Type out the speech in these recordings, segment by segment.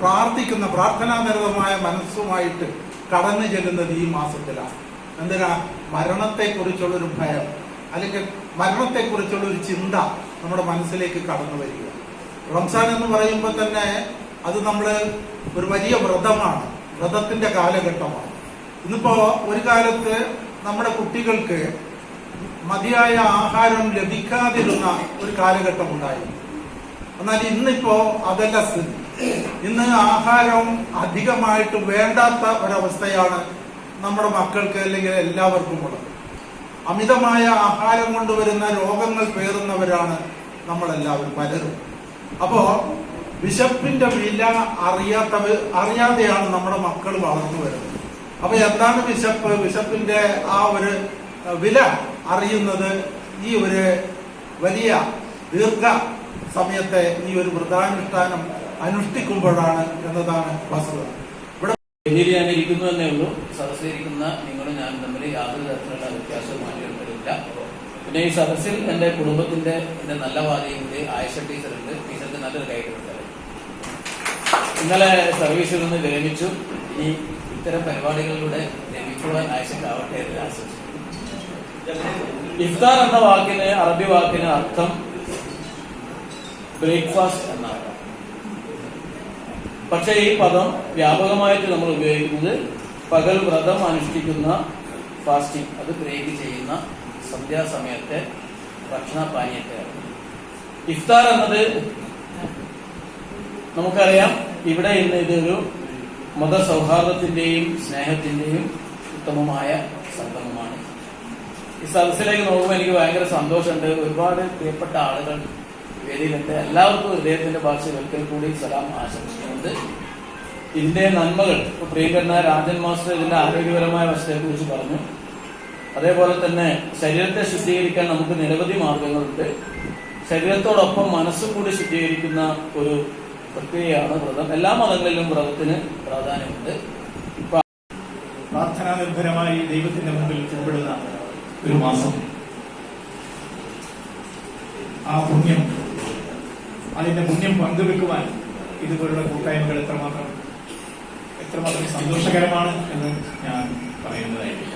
പ്രാർത്ഥിക്കുന്ന പ്രാർത്ഥനാനിരതമായ മനസ്സുമായിട്ട് കടന്നു ചെല്ലുന്നത് ഈ മാസത്തിലാണ്. എന്തിനാ? മരണത്തെക്കുറിച്ചുള്ള ഒരു ഭയം അല്ലെങ്കിൽ മരണത്തെക്കുറിച്ചുള്ള ഒരു ചിന്ത നമ്മുടെ മനസ്സിലേക്ക് കടന്നു വരിക. റംസാൻ എന്ന് പറയുമ്പോൾ തന്നെ അത് നമ്മൾ ഒരു വലിയ വ്രതമാണ് വ്രതത്തിന്റെ കാലഘട്ടമാണ്. ഇന്നിപ്പോ ഒരു കാലത്ത് നമ്മുടെ കുട്ടികൾക്ക് മതിയായ ആഹാരം ലഭിക്കാതിരുന്ന ഒരു കാലഘട്ടം ഉണ്ടായിരുന്നു എന്നാൽ ഇന്നിപ്പോ അതല്ല സ്ഥിതി. ഇന്ന് ആഹാരം അധികമായിട്ട് വേണ്ടാത്ത ഒരവസ്ഥയാണ് നമ്മുടെ മക്കൾക്ക് അല്ലെങ്കിൽ എല്ലാവർക്കും ഉള്ളത്. അമിതമായ ആഹാരം കൊണ്ടുവരുന്ന രോഗങ്ങൾ പേറുന്നവരാണ് നമ്മളെല്ലാവരും പലരും. അപ്പോ വിശപ്പിന്റെ വില അറിയാത്തവ അറിയാതെയാണ് നമ്മുടെ മക്കൾ വളർന്നു വരുന്നത്. അപ്പൊ എന്താണ് വിശപ്പ്? വിശപ്പിന്റെ ആ ഒരു വില അറിയുന്നത് ഈ ഒരു വലിയ ദീർഘ സമയത്തെ ഈ ഒരു വ്രതാനുഷ്ഠാനം അനുഷ്ഠിക്കുമ്പോഴാണ് എന്നതാണ് വസ്തുത ഇവിടെ ഇരിക്കുന്നു എന്നേ ഉള്ളൂ. സദസ്സിലിരിക്കുന്ന നിങ്ങളും ഞാനും തമ്മിൽ യാതൊരു തരത്തിലുള്ള വ്യത്യാസവും മാറ്റിയെടുത്തിട്ടില്ല പിന്നെ ഈ സദസ്സിൽ എന്റെ കുടുംബത്തിന്റെ എന്റെ നല്ല വാദിയുണ്ട് ആയിഷ ടീച്ചറുണ്ട്. ടീച്ചർക്ക് നല്ലൊരു കൈ കൊടുത്തത്. ഇന്നലെ സർവീസിൽ നിന്ന് വിരമിച്ചു. ഇനി ഇത്തരം പരിപാടികളിലൂടെ ലഭിക്കുവാൻ ആയിഷക്കാവട്ടെ ഇഫ്താർ എന്ന വാക്കിന് അറബി വാക്കിന് അർത്ഥം ബ്രേക്ക്ഫാസ്റ്റ് എന്നാണ്. പക്ഷേ ഈ പദം വ്യാപകമായിട്ട് നമ്മൾ ഉപയോഗിക്കുന്നത് പകൽ വ്രതം അനുഷ്ഠിക്കുന്ന ഫാസ്റ്റിംഗ് അത് ബ്രേക്ക് ചെയ്യുന്ന സന്ധ്യാസമയത്തെ ഭക്ഷണ പാനീയത്തെയാണ് ഇഫ്താർ എന്നത് നമുക്കറിയാം ഇവിടെ ഇന്ന് ഇതൊരു മതസൗഹാർദ്ദത്തിന്റെയും സ്നേഹത്തിന്റെയും ഉത്തമമായ സംഗമമാണ്. ഈ സദസ്സിലേക്ക് നോക്കുമ്പോൾ എനിക്ക് ഭയങ്കര സന്തോഷമുണ്ട്. ഒരുപാട് പ്രിയപ്പെട്ട ആളുകൾ വേദിയിലുണ്ട് എല്ലാവർക്കും ഹൃദയത്തിന്റെ ഭാഷയിൽ ഒരിക്കൽ കൂടി സലാം ആശംസിക്കുന്നുണ്ട് ഇതിന്റെ നന്മകൾ ഇപ്പൊ പ്രിയങ്കരനായ രാജൻ മാസ്റ്റർ ഇതിന്റെ ആരോഗ്യപരമായ വശത്തെ കുറിച്ച് പറഞ്ഞു. അതേപോലെ തന്നെ ശരീരത്തെ ശുദ്ധീകരിക്കാൻ നമുക്ക് നിരവധി മാർഗങ്ങളുണ്ട്. ശരീരത്തോടൊപ്പം മനസ്സും കൂടി ശുദ്ധീകരിക്കുന്ന ഒരു പ്രക്രിയയാണ് വ്രതം. എല്ലാ മതങ്ങളിലും വ്രതത്തിന് പ്രാധാന്യമുണ്ട്. പ്രാർത്ഥനാ നിർഭരമായി ദൈവത്തിന്റെ മുമ്പിൽ ചെറുപെടുന്ന ഒരു മാസം. ആ പുണ്യം അതിന്റെ പുണ്യം പങ്കുവെക്കുവാൻ ഇതുപോലുള്ള കൂട്ടായ്മകൾ എത്രമാത്രം എത്രമാത്രം സന്തോഷകരമാണ് എന്ന് ഞാൻ പറയുന്നതായിരിക്കും.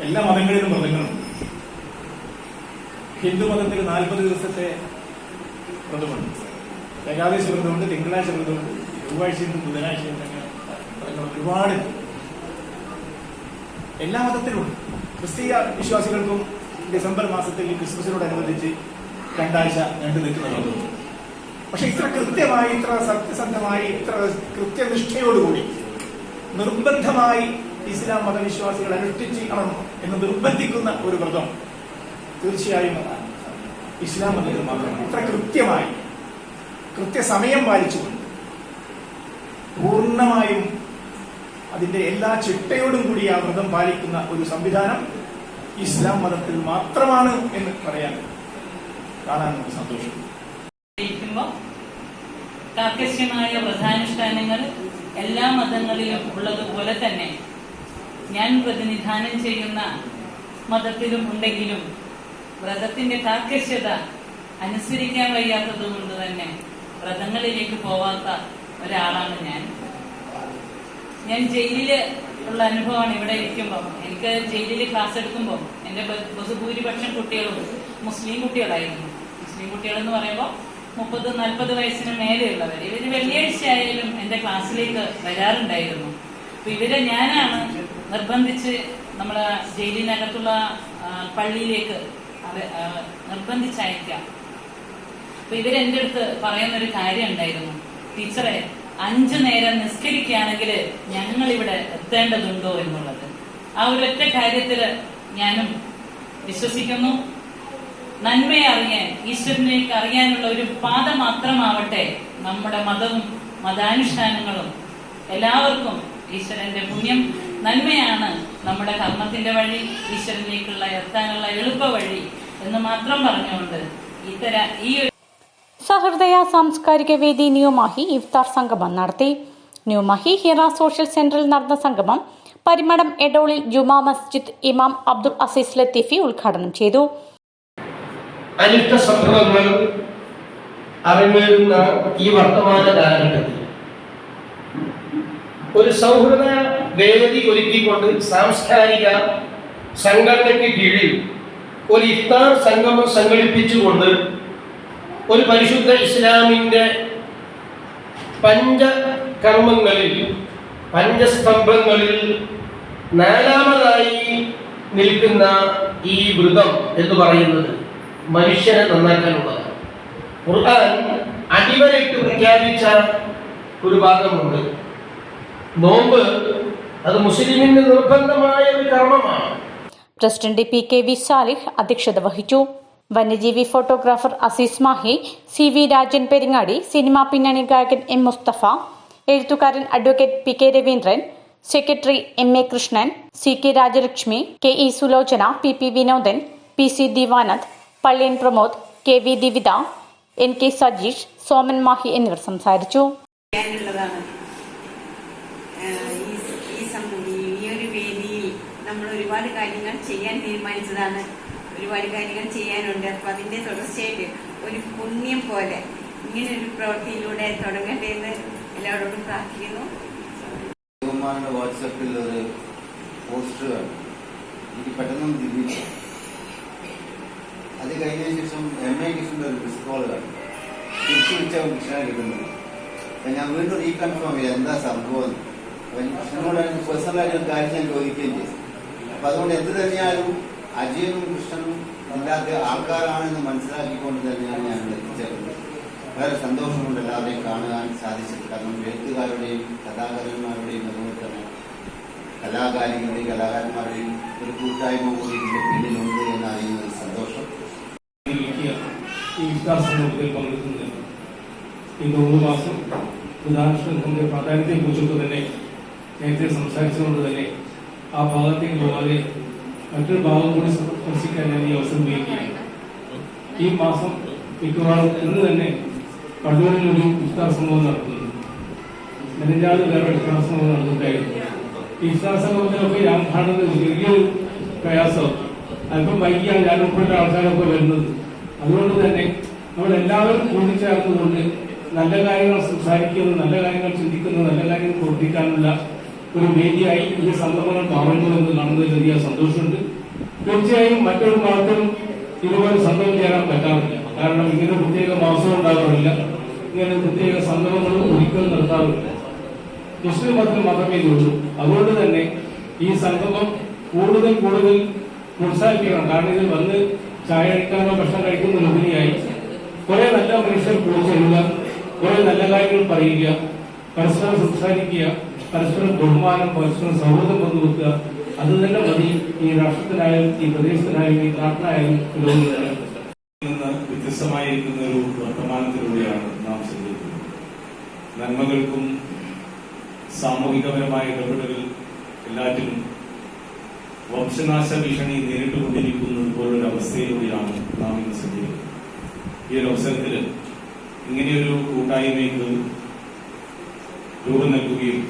എല്ലാ മതങ്ങളിലും വ്രതങ്ങളുണ്ട്. ഹിന്ദു മതത്തിൽ നാൽപ്പത് ദിവസത്തെ വ്രതമുണ്ട്. ഏകാദശി വ്രതമുണ്ട് തിങ്കളാഴ്ച വ്രതമുണ്ട് അങ്ങനെ വ്രതങ്ങൾ ഒരുപാടുണ്ട് എല്ലാ മതത്തിലുമുണ്ട്. ക്രിസ്തീയ വിശ്വാസികൾക്കും ഡിസംബർ മാസത്തിൽ ക്രിസ്മസിനോടനുബന്ധിച്ച് രണ്ടാഴ്ച നീണ്ടു നിൽക്കുന്നുണ്ട് പക്ഷെ ഇത്ര കൃത്യമായി ഇത്ര സത്യസന്ധമായി ഇത്ര കൃത്യനിഷ്ഠയോടുകൂടി നിർബന്ധമായി ഇസ്ലാം മതവിശ്വാസികൾ അനുഷ്ഠിച്ചിരിക്കണം എന്ന് നിർബന്ധിക്കുന്ന ഒരു വ്രതം തീർച്ചയായും ഇസ്ലാം മതത്തിൽ മാത്രമാണ് ഇത്ര കൃത്യമായി കൃത്യസമയം പാലിച്ചുകൊണ്ട് പൂർണമായും അതിന്റെ എല്ലാ ചിട്ടയോടും കൂടി ആ വ്രതം പാലിക്കുന്ന ഒരു സംവിധാനം ഇസ്ലാം മതത്തിൽ മാത്രമാണ് എന്ന് പറയാൻ കാണാൻ സന്തോഷം. ഇരിക്കുമ്പോൾ കാർക്കശ്യമായ വ്രതാനുഷ്ഠാനങ്ങൾ എല്ലാ മതങ്ങളിലും ഉള്ളതുപോലെ തന്നെ ഞാൻ പ്രതിനിധാനം ചെയ്യുന്ന മതത്തിലും ഉണ്ടെങ്കിലും വ്രതത്തിന്റെ കാർക്കശ്യത അനുസരിക്കാൻ വയ്യാത്തത് കൊണ്ട് തന്നെ വ്രതങ്ങളിലേക്ക് പോവാത്ത ഒരാളാണ് ഞാൻ. ഞാൻ ജയിലിൽ ഉള്ള അനുഭവമാണ് ഇവിടെ ഇരിക്കുമ്പോൾ എനിക്ക് ജയിലിൽ ക്ലാസ് എടുക്കുമ്പോൾ എന്റെ ബ- ബഹുഭൂരിപക്ഷം കുട്ടികളും മുസ്ലിം കുട്ടികളായിരുന്നു. മുസ്ലിം കുട്ടികളെന്ന് പറയുമ്പോൾ മുപ്പത് നാൽപ്പത് വയസ്സിന് മേലെയുള്ളവർ. ഇവർ വെള്ളിയാഴ്ച ആയാലും എന്റെ ക്ലാസ്സിലേക്ക് വരാറുണ്ടായിരുന്നു. അപ്പൊ ഇവരെ ഞാനാണ് നിർബന്ധിച്ച് നമ്മളെ ജയിലിനകത്തുള്ള പള്ളിയിലേക്ക് നിർബന്ധിച്ചയക്കാം അപ്പൊ ഇവരെന്റെ അടുത്ത് പറയുന്നൊരു കാര്യം ഉണ്ടായിരുന്നു ടീച്ചറെ അഞ്ചു നേരം നിസ്കരിക്കുകയാണെങ്കിൽ ഞങ്ങൾ ഇവിടെ എത്തേണ്ടതുണ്ടോ എന്നുള്ളത്? ആ ഒരൊറ്റ കാര്യത്തിൽ ഞാനും വിശ്വസിക്കുന്നു. നന്മയെ അറിയാൻ ഈശ്വരനേക്ക് അറിയാനുള്ള ഒരു പാത മാത്രമാവട്ടെ നമ്മുടെ മതവും മതാനുഷ്ഠാനങ്ങളും. എല്ലാവർക്കും ഈശ്വരന്റെ പുണ്യം. നന്മയാണ് നമ്മുടെ കർമ്മത്തിന്റെ വഴി ഈശ്വരനിലേക്കുള്ള എത്താനുള്ള എളുപ്പ വഴി എന്ന് മാത്രം പറഞ്ഞുകൊണ്ട് ഇത്തര ഈ സഹൃദയ സാംസ്കാരിക വേദി ന്യൂമാഹി ഇഫ്താർ സംഗമം നടത്തി. ന്യൂമാഹി ഹിറ സോഷ്യൽ സെന്ററിൽ നടന്ന സംഗമം പരിമടം എഡോളിൽ ജുമാ മസ്ജിദ് ഇമാം അബ്ദുൾ അസീസ് ലത്തീഫി ഉദ്ഘാടനം ചെയ്തു. അനിഷ്ട സംഭവങ്ങൾ അറിഞ്ഞിരുന്ന ഈ വർത്തമാന കാലഘട്ടത്തിൽ. ഒരു സൗഹൃദ വേദി ഒരുക്കിക്കൊണ്ട് സാംസ്കാരിക സംഘടനയ്ക്ക് കീഴിൽ ഒരു ഇഫ്താർ സംഗമം സംഘടിപ്പിച്ചുകൊണ്ട് ഒരു പരിശുദ്ധ ഇസ്ലാമിന്റെ പഞ്ചകർമ്മങ്ങളിൽ പഞ്ചസ്തംഭങ്ങളിൽ നാലാമതായി നിൽക്കുന്ന ഈ വ്രതം എന്ന് പറയുന്നത് മനുഷ്യനെ നന്നാക്കാനുള്ളതാണ്. ഖുർആൻ അടിവരയിട്ട് പ്രഖ്യാപിച്ച ഒരു ഭാഗമുണ്ട്. നോമ്പ് അത് മുസ്ലിമിന്റെ നിർബന്ധമായ ഒരു കർമ്മമാണ്. President P K V Salih അധ്യക്ഷത വഹിച്ചു. വന്യജീവി photographer Aziz Mahi C V Rajan Peringadi cinema പിന്നണി ഗായകൻ എം മുസ്തഫ എഴുത്തുകാരൻ advocate P K Raveendran secretary M A Krishnan C K Rajalakshmi K E Sulochana P P Vinodan P C Divanand Palliyan Pramod K V Divitha N K Sajeesh Soman Mahi എന്നിവർ സംസാരിച്ചു. നമ്മൾ ഒരുപാട് കാര്യങ്ങൾ ചെയ്യാൻ തീരുമാനിച്ചതാണ്. ഒരുപാട് കാര്യങ്ങൾ ചെയ്യാനുണ്ട്. അപ്പൊ അതിന്റെ തുടർച്ചയായിട്ട് ഒരു പുണ്യം പോലെ ഇങ്ങനെ ഒരു പ്രവൃത്തിയിലൂടെ തുടങ്ങട്ടെ എന്ന് എല്ലാവരോടും പ്രാർത്ഥിക്കുന്നു. വാട്സാപ്പിൽ ഒരു പോസ്റ്റർ കണ്ടു എനിക്ക് പെട്ടെന്ന് അത് കഴിഞ്ഞതിന് ശേഷം എം ഐ കൃഷ്ണന്റെ ഒരു മിസ് കോൾ കണ്ടു തിരിച്ചു വിളിച്ചാൽ കൃഷ്ണനെ കിട്ടുന്നത് അപ്പം ഞാൻ വീണ്ടും റീകൺഫേം ചെയ്തു. എന്താ സംഭവം. അപ്പൊ കൃഷ്ണനോട് പേഴ്സണലായിട്ട് ഒരു കാര്യം ഞാൻ ചോദിക്കുകയും ചെയ്തു. അപ്പൊ അതുകൊണ്ട് എന്ത് തന്നെയാലും അജയനും കൃഷ്ണനും ഇല്ലാത്ത ആൾക്കാരാണെന്ന് മനസ്സിലാക്കിക്കൊണ്ട് തന്നെയാണ് ഞാൻ എത്തിച്ചേർന്നത്. വളരെ സന്തോഷമുണ്ട് എല്ലാവരെയും കാണുവാൻ സാധിച്ചത്. കാരണം എഴുത്തുകാരുടെയും കഥാകാരന്മാരുടെയും അതുപോലെ തന്നെ കലാകാരികളുടെയും കലാകാരന്മാരുടെയും ഒരു കൂട്ടായ്മ കൂടി ഇതിന്റെ പിന്നിലുണ്ട് എന്ന് അറിയുന്നത് സന്തോഷം. ഈ ഇഫ്താർ സംഗമത്തിൽ പങ്കെടുക്കുന്നത്. ഈ മൂന്ന് മാസം ഉദാഹരണത്തിന്റെ പ്രാധാന്യത്തെക്കുറിച്ചൊക്കെ തന്നെ നേരത്തെ സംസാരിച്ചുകൊണ്ട് തന്നെ ആ ഭാഗത്തേക്ക് പോകാതെ മറ്റൊരു ഭാഗം കൂടി സ്പർശിക്കാൻ ഞാൻ ഈ അവസരം ഉപയോഗിക്കുകയാണ് ഈ മാസം മിക്കവാറും ഇന്ന് തന്നെ കണ്ണൂരിൽ ഒരു ഇഫ്താർ സംഭവം നടത്തുന്നുണ്ട്. മെനഞ്ഞാട് വേറെ ഇഫ്താർ സംഭവം നടന്നിട്ടായിരുന്നു. ഇഫ്താർ സംഭവത്തിലൊക്കെ ഞാൻ കാണുന്നത് ചെറിയൊരു പ്രയാസം. അല്പം വൈകിയാണ് ഞാൻ ഉൾപ്പെട്ട ആൾക്കാരൊക്കെ വരുന്നത്. അതുകൊണ്ട് തന്നെ നമ്മളെല്ലാവരും കൂടിച്ചേർത്തുകൊണ്ട് നല്ല കാര്യങ്ങൾ സംസാരിക്കുന്നത് നല്ല കാര്യങ്ങൾ ചിന്തിക്കുന്നത് നല്ല കാര്യങ്ങൾ പ്രവർത്തിക്കാനുള്ള ഒരു വേദിയായി ഈ സന്ദർഭങ്ങൾ മാറുന്നു എന്ന് കാണുന്നതിൽ വലിയ സന്തോഷമുണ്ട്. തീർച്ചയായും മറ്റൊരു ഭാഗത്തും ഇതുപോലെ സന്ദർഭം ചേരാൻ പറ്റാറില്ല. കാരണം ഇങ്ങനെ പ്രത്യേക മാസം ഉണ്ടാകാറില്ല. ഇങ്ങനെ പ്രത്യേക സന്ദർഭങ്ങളും ഒരിക്കലും നടത്താറില്ല. മുസ്ലിം മതത്തിൽ മാത്രമേ ഇതുള്ളൂ. അതുകൊണ്ട് തന്നെ ഈ സംഗമം കൂടുതൽ കൂടുതൽ പ്രോത്സാഹിപ്പിക്കണം. കാരണം ഇതിൽ വന്ന് ചായ കഴിക്കാനോ ഭക്ഷണം കഴിക്കുന്നതിലുപരിയായി കുറെ നല്ല മനുഷ്യർ കൂടിച്ചേരുക കുറെ നല്ല കാര്യങ്ങൾ പറയുക പരസ്പരം സംസാരിക്കുക പരസ്പരം ബഹുമാനം പരസ്പരം സൗഹൃദം പങ്കുവെക്കുക അത് തന്നെ മതി. ഈ രാഷ്ട്രത്തിനായാലും ഈ പ്രദേശത്തിനായാലും ഈ നാട്ടിനായാലും നിന്ന് വ്യത്യസ്തമായിരിക്കുന്ന ഒരു വർത്തമാനത്തിലൂടെയാണ് നാം ശ്രദ്ധിക്കുന്നത് നന്മകൾക്കും സാമൂഹികപരമായ ഇടപെടലുകൾ എല്ലാറ്റിനും വംശനാശ ഭീഷണി നേരിട്ടുകൊണ്ടിരിക്കുന്നത് പോലൊരു അവസ്ഥയിലൂടെയാണ് നാം ഇന്ന് സഞ്ചരിക്കുന്നത് ഈ ഒരു അവസരത്തിൽ ഇങ്ങനെയൊരു കൂട്ടായ്മയ്ക്ക് രൂപം നൽകുകയും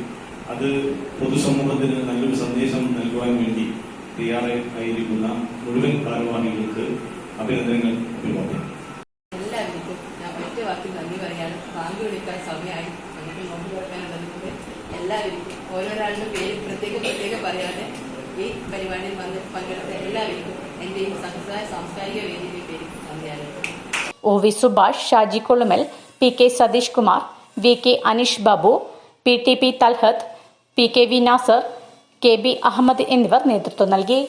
അത് പൊതുസമൂഹത്തിന് നല്ലൊരു സന്ദേശം നൽകുവാൻ വേണ്ടി തയ്യാറായിരിക്കുന്ന മുഴുവൻ ഭാരവാഹികൾക്ക് അഭിനന്ദനങ്ങൾ അഭിമുഖം എല്ലാവർക്കും ഞാൻ സമയമായി. എല്ലാവർക്കും ഓരോരാളുടെ പേര് പ്രത്യേകം പ്രത്യേകം പറയാതെ ഈ പരിപാടിയിൽ വന്ന് പങ്കെടുത്ത എല്ലാവർക്കും എന്റെ ഈ സംസ്ഥാന സാംസ്കാരിക അറിയിക്കുന്നു O V Subhash Shaji Kolumal P K Satheesh Kumar V K Aneesh Babu P T P Talhat P K V Nasar K B Ahammed എന്നിവർ നേതൃത്വം നൽകി.